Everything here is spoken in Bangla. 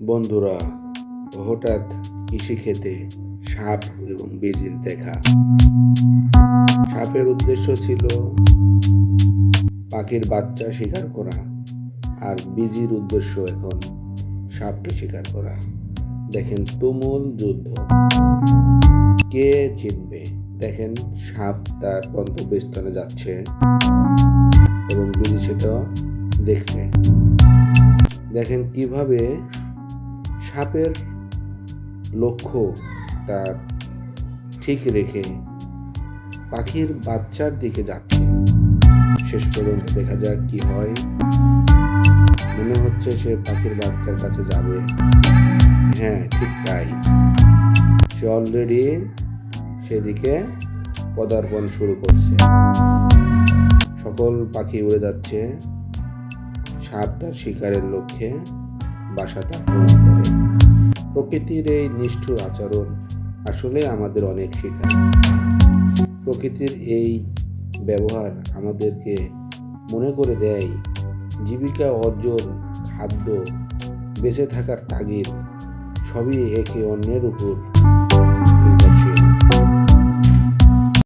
বন্ধুরা, হঠাৎ কৃষিক্ষেতে সাপ এবং বেজির দেখা। সাপের উদ্দেশ্য ছিল পাখির বাচ্চা শিকার করা আর বিজির উদ্দেশ্য এখন সাপকে শিকার করা। দেখেন তুমুল যুদ্ধ। কে জিতবে? দেখেন সাপ তার গন্তব্যস্থানে যাচ্ছে এবং বিজি সেটা দেখছে। দেখেন কীভাবে সাপের লক্ষ্য তার ঠিক রেখে পাখির বাচ্চার দিকে যাচ্ছে। শেষ পর্যন্ত দেখা যাক কি হয়। মনে হচ্ছে সে পাখির বাচ্চার কাছে যাবে। হ্যাঁ ঠিক তাই। সে অলরেডি সেদিকে পদার্পণ শুরু করছে। সকল পাখি উড়ে যাচ্ছে। সাপ তার শিকারের লক্ষ্যে। বাসাতে আক্রমণ করে। প্রকৃতির এই নিষ্ঠুর আচরণ আসলে আমাদের অনেক শেখায়। প্রকৃতির এই ব্যবহার আমাদেরকে মনে করে দেয়, জীবিকা অর্জন, খাদ্য, বেঁচে থাকার তাগিদ সবই একে অন্যের উপর